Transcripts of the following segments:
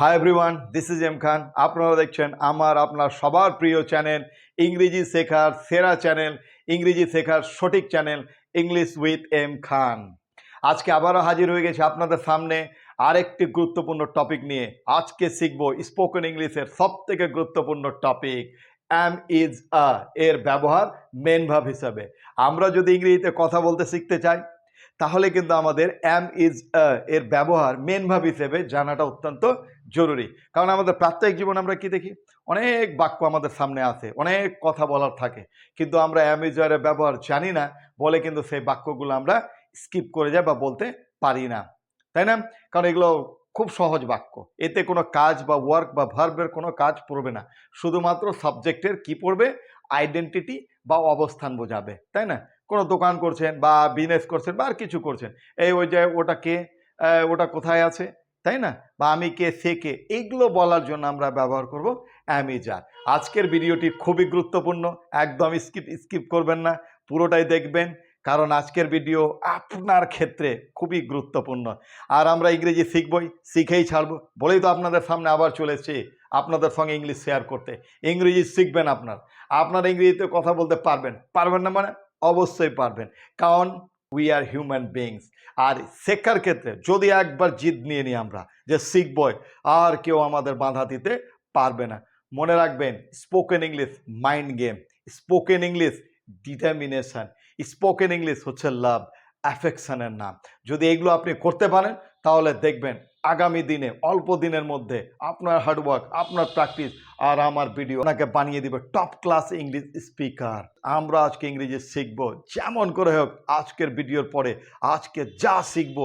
Hi everyone this is M Khan আপনারা দেখছেন আমার, আপনার সবার প্রিয় চ্যানেল ইংরেজি শেখার সেরা চ্যানেল ইংরেজি শেখার সঠিক channel English with M Khan আজকে আবারও হাজির হয়ে গেছে আপনাদের সামনে আরেকটি গুরুত্বপূর্ণ টপিক নিয়ে। আজকে শিখব স্পোকেন ইংলিশের সব থেকে গুরুত্বপূর্ণ টপিক অ্যাম ইজ আ এর ব্যবহার মেন ভাব হিসাবে। আমরা যদি ইংরেজিতে কথা বলতে শিখতে চাই তাহলে কিন্তু আমাদের অ্যাম ইজ এর ব্যবহার মেন ভাব হিসেবে জানাটা অত্যন্ত জরুরি। কারণ আমাদের প্রাত্যহিক জীবন আমরা কি দেখি? অনেক বাক্য আমাদের সামনে আসে, অনেক কথা বলার থাকে। কিন্তু আমরা অ্যাম ইজ এর ব্যবহার জানি না, বলে কিন্তু সেই বাক্যগুলো আমরা স্কিপ করে যাই বা বলতে পারি না। তাই না? কারণ এগুলো খুব সহজ বাক্য। এতে কোনো কাজ বা ওয়ার্ক বা ভার্বের কোনো কাজ পড়বে না। শুধুমাত্র সাবজেক্টের কি পড়বে? আইডেন্টিটি বা অবস্থান বোঝাবে। তাই না? কোনো দোকান করছেন বা বিজনেস করছেন বা আর কিছু করছেন। এই ওই যে ওটা কে ওটা কোথায় আছে, তাই না? বা আমি কে, সে কে এইগুলো বলার জন্য আমরা ব্যবহার করব অ্যামিজার আজকের ভিডিওটি খুবই গুরুত্বপূর্ণ, একদম স্কিপ স্কিপ করবেন না, পুরোটাই দেখবেন, কারণ আজকের ভিডিও আপনার ক্ষেত্রে খুবই গুরুত্বপূর্ণ। আর আমরা ইংরেজি শিখবই, শিখেই ছাড়বো, বলেই তো আপনাদের সামনে আবার চলে চলেছি আপনাদের সঙ্গে ইংলিশ শেয়ার করতে। ইংরেজি শিখবেন আপনার। আপনার ইংরেজিতে কথা বলতে পারবেন পারবেন না মানে? অবশ্যই পারবেন। কারণ উই আর হিউম্যান বিংস আর শেখার ক্ষেত্রে যদি একবার জিদ নিয়ে নিই আমরা যে শিখবই আর কেউ আমাদের বাধা দিতে পারবে না। মনে রাখবেন spoken English mind game spoken English determination spoken English হচ্ছে লাভ অ্যাফেকশানের নাম। যদি এগুলো আপনি করতে পারেন, তাহলে দেখবেন আগামী দিনে, অল্প দিনের মধ্যে আপনার হার্ডওয়ার্ক আপনার প্র্যাকটিস আর আমার ভিডিও ওনাকে বানিয়ে দিবে টপ ক্লাস ইংলিশ স্পিকার আমরা আজকে ইংরেজি শিখব, যেমন করে হোক আজকের ভিডিওর পরে আজকে যা শিখব,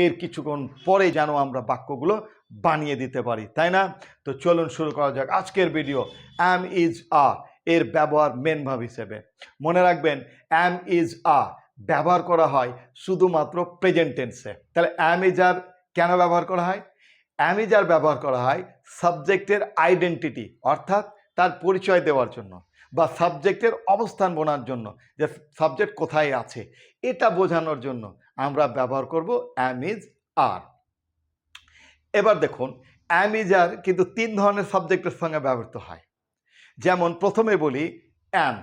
এর কিছুক্ষণ পরে যেন আমরা বাক্যগুলো বানিয়ে দিতে পারি, তাই না? তো চলুন শুরু করা যাক আজকের ভিডিও অ্যাম ইজ আ এর ব্যবহার মেন ভাব হিসেবে। মনে রাখবেন অ্যাম ইজ আ ব্যবহার করা হয় শুধুমাত্র প্রেজেন্ট টেন্সে তাহলে অ্যাম ইজ আর কেন ব্যবহার করা হয়? অ্যামিজার ব্যবহার করা হয় সাবজেক্টের আইডেন্টিটি অর্থাৎ তার পরিচয় দেওয়ার জন্য বা সাবজেক্টের অবস্থান বোনার জন্য যে সাবজেক্ট কোথায় আছে, এটা বোঝানোর জন্য আমরা ব্যবহার করব অ্যামিজ আর এবার দেখুন অ্যামিজার কিন্তু তিন ধরনের সাবজেক্টের সঙ্গে ব্যবহৃত হয়। যেমন প্রথমে বলি অ্যাম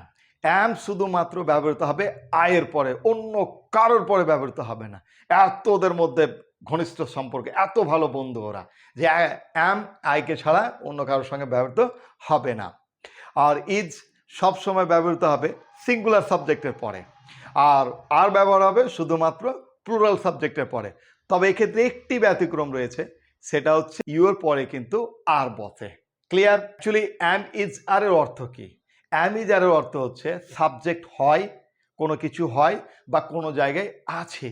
অ্যাম শুধুমাত্র ব্যবহৃত হবে আয়ের পরে, অন্য কারোর পরে ব্যবহৃত হবে না। এত ওদের মধ্যে ঘনিষ্ঠ সম্পর্ক এত ভালো বন্ধু ওরা যে অ্যাম আইকে ছাড়া অন্য কারোর সঙ্গে ব্যবহৃত হবে না। আর ইজ সব সময় ব্যবহৃত হবে সিঙ্গুলার সাবজেক্টের পরে। আর আর ব্যবহার হবে শুধুমাত্র প্লুরাল সাবজেক্টের পরে। তবে এক্ষেত্রে একটি ব্যতিক্রম রয়েছে, সেটা হচ্ছে ইউর পরে কিন্তু আর বসে। Clear actually am is are এর অর্থ কি? অ্যাম ইজ আর এর অর্থ হচ্ছে সাবজেক্ট হয়, কোনো কিছু হয় বা কোনো জায়গায় আছে।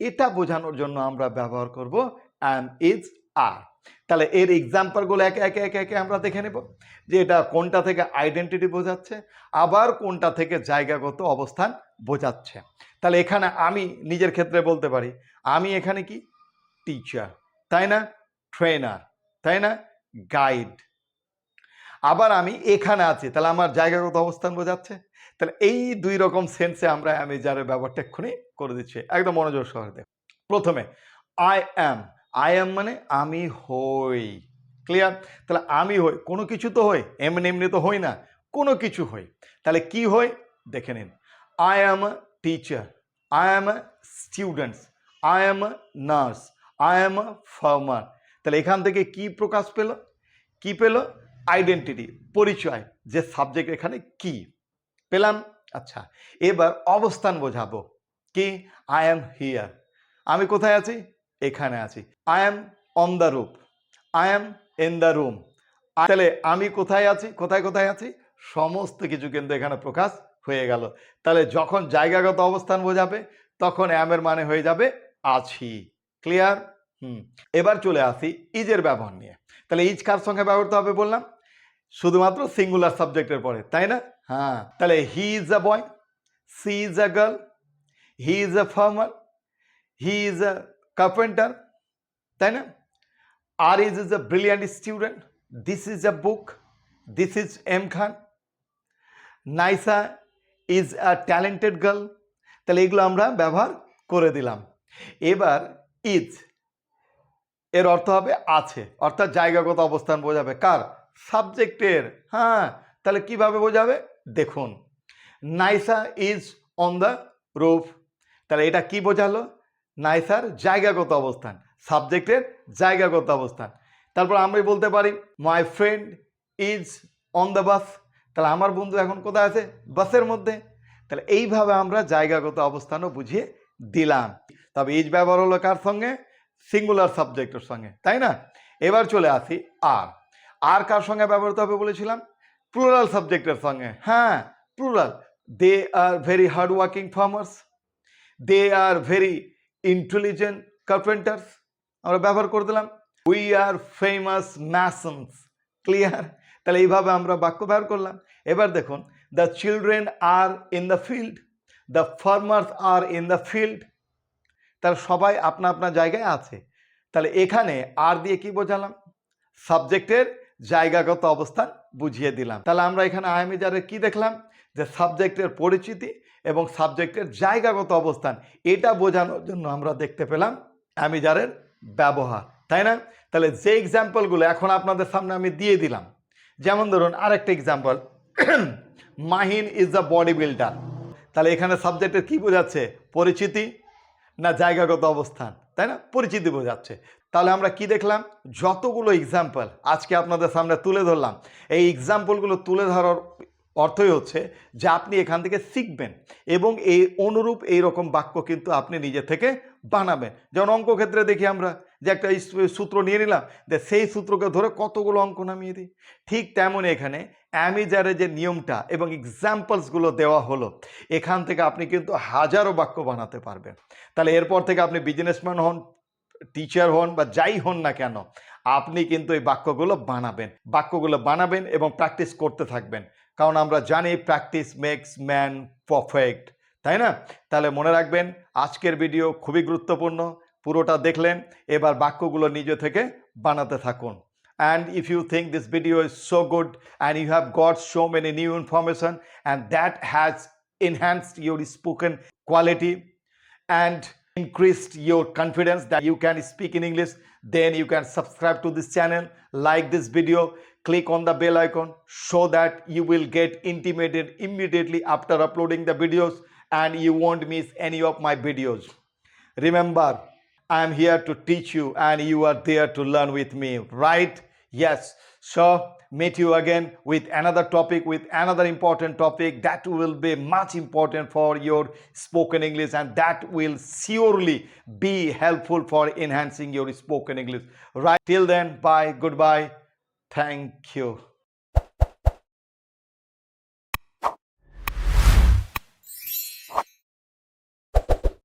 এটা বোঝানোর জন্য আমরা ব্যবহার করব অ্যাম ইজ আর তাহলে এর এক্সাম্পলগুলো একে একে একে একে আমরা দেখে নেব যে এটা কোনটা থেকে আইডেন্টিটি বোঝাচ্ছে, আবার কোনটা থেকে জায়গাগত অবস্থান বোঝাচ্ছে। তাহলে এখানে আমি নিজের ক্ষেত্রে বলতে পারি, আমি এখানে কি? টিচার তাই না? ট্রেনার তাই না? গাইড আবার আমি এখানে আছি, তাহলে আমার জায়গাগত অবস্থান বোঝাচ্ছে? তাহলে এই দুই রকম সেন্সে আমরা আমি যার ব্যবহারটা এক্ষুনি করে দিচ্ছি। একদম মনোযোগ সহকারে দেখো প্রথমে আই অ্যাম আই অ্যাম মানে আমি হই। ক্লিয়ার তাহলে আমি হই। কোনো কিছু তো হই। এমনি এমনি তো হই না। কোনো কিছু হই। তাহলে কি হই? দেখে নিন। I am a teacher I am a students I am a nurse I am a farmer তাহলে এখান থেকে কি প্রকাশ পেল? কি পেল? আইডেন্টিটি পরিচয়। যে সাবজেক্ট এখানে কি? পেলাম। আচ্ছা এবার অবস্থান বোঝাবো কি? আই অ্যাম হিয়ার আমি কোথায় আছি? এখানে আছি। I am on the roof I am in the room তাহলে আমি কোথায় আছি? কোথায় কোথায় আছি? সমস্ত কিছু কিন্তু এখানে প্রকাশ হয়ে গেল। তাহলে যখন জায়গাগত অবস্থান বোঝাবে, তখন অ্যামের মানে হয়ে যাবে আছি। Clear hmm. এবার চলে আসি ইজের ব্যবহার নিয়ে। তাহলে ইজ কার সঙ্গে ব্যবহৃত হবে বললাম? শুধুমাত্র সিঙ্গুলার সাবজেক্টের পরে, তাই না? হ্যাঁ। তাহলে he is a boy she is a girl he is a farmer he is a carpenter তাই না? আর is is a brilliant student this is a book this is M Khan Naisa is a talented girl তাহলে এগুলো আমরা ব্যবহার করে দিলাম। এবার is এর অর্থ হবে আছে, অর্থাৎ জায়গাগত অবস্থান বোঝাবে। কার? সাবজেক্টের হ্যাঁ তাহলে কীভাবে বোঝাবে? দেখুন, Naisa is on the roof. তাহলে এটা কি বোঝালো? নাইসার জায়গাগত অবস্থান, সাবজেক্টের জায়গাগত অবস্থান। তারপর আমি বলতে পারি my friend is on the bus তাহলে আমার বন্ধু এখন কোথায় আছে? বাসের মধ্যে। তাহলে এইভাবে আমরা জায়গাগত অবস্থানও বুঝিয়ে দিলাম। তবে ইজ ব্যবহার হলো কার সঙ্গে? সিঙ্গুলার সাবজেক্টের সঙ্গে, তাই না? এবার চলে আসি আর আর কার সঙ্গে ব্যবহৃত হবে বলেছিলাম? প্লুরাল সাবজেক্টের সঙ্গে। হ্যাঁ plural they are very hard working farmers they are very intelligent carpenters আমরা ব্যবহার করে দিলাম। We are famous masons clear তাহলে এইভাবে আমরা বাক্য ব্যবহার করলাম। এবার দেখুন the children are in the field the farmers are in the field তাহলে সবাই আপনা আপনার জায়গায় আছে। তাহলে এখানে আর দিয়ে কি বোঝালাম? সাবজেক্টের জায়গাগত অবস্থান বুঝিয়ে দিলাম। তাহলে আমরা এখানে আয়ামিজারের কি দেখলাম? যে সাবজেক্টের পরিচিতি এবং সাবজেক্টের জায়গাগত অবস্থান, এটা বোঝানোর জন্য আমরা দেখতে পেলাম অ্যামিজারের ব্যবহার, তাই না? তাহলে যে এক্সাম্পলগুলো এখন আপনাদের সামনে আমি দিয়ে দিলাম। যেমন ধরুন আরেকটা example Mahin is the body builder তাহলে এখানে সাবজেক্টের কি বোঝাচ্ছে? পরিচিতি না জায়গাগত অবস্থান, তাই না? পরিচিতি বোঝাচ্ছে। তাহলে আমরা কি দেখলাম? যতগুলো এক্সাম্পল আজকে আপনাদের সামনে তুলে ধরলাম। এই এক্সাম্পলগুলো তুলে ধরার অর্থই হচ্ছে যে আপনি এখান থেকে শিখবেন এবং এই অনুরূপ এই রকম বাক্য কিন্তু আপনি নিজে থেকে বানাবেন। যেমন অঙ্ক ক্ষেত্রে দেখি আমরা যে একটা সূত্র নিয়ে নিলাম যে সেই সূত্রকে ধরে কতগুলো অঙ্ক নামিয়ে দিই। ঠিক তেমন এখানে অ্যামিজারের যে নিয়মটা এবং এক্সাম্পলসগুলো দেওয়া হলো, এখান থেকে আপনি কিন্তু হাজারো বাক্য বানাতে পারবেন। তাহলে এরপর থেকে আপনি বিজনেসম্যান হন টিচার হন বা যাই হন না কেন, আপনি কিন্তু এই বাক্যগুলো বানাবেন। বাক্যগুলো বানাবেন এবং প্র্যাকটিস করতে থাকবেন। কারণ আমরা জানি প্র্যাকটিস মেক্স ম্যান পারফেক্ট তাই না? তাহলে মনে রাখবেন, আজকের ভিডিও খুবই গুরুত্বপূর্ণ। পুরোটা দেখলেন, এবার বাক্যগুলো নিজে থেকে বানাতে থাকুন। And if you think this video is so good and you have got so many new information and that has enhanced your spoken quality and increased your confidence that you can speak in english then you can subscribe to this channel like this video click on the bell icon so that you will get intimated immediately after uploading the videos and you won't miss any of my videos Remember, I am here to teach you and you are there to learn with me, right? Yes. So, meet you again with another topic, with another important topic that will be much important for your spoken English and that will surely be helpful for enhancing your spoken English. Right? Till then, bye, goodbye. Thank you.